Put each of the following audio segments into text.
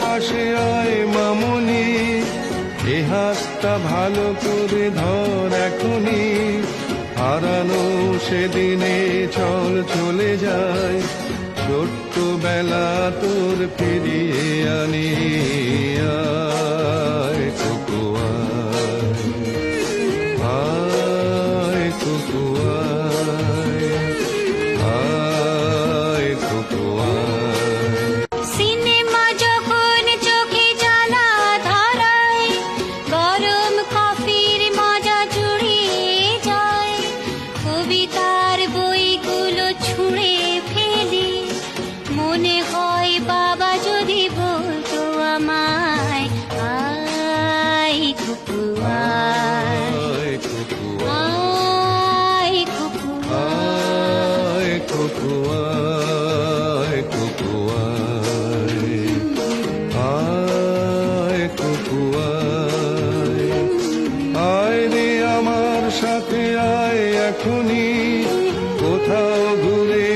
পাশে আয় মামনি। এ হাসটা ভালো করে ধর এখনই। হারানো সেদিনে চল চলে যায়। ছোট্ট বেলা তোর ফিরিয়ে আনি। কবিতার বইগুলো ছুঁড়ে ফেলি। মনে হয় বাবা যদি বলতো আমায় আই কুকু আয় কুকু আয় সাথে আয় এখনই। কোথাও ঘুরে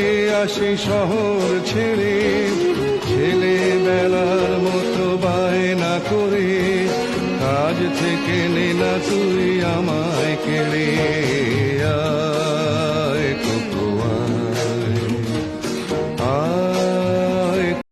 আসি শহর ছেড়ে। ছেলেবেলার মতো বায়না করে। কাজ থেকে নে না তুই আমার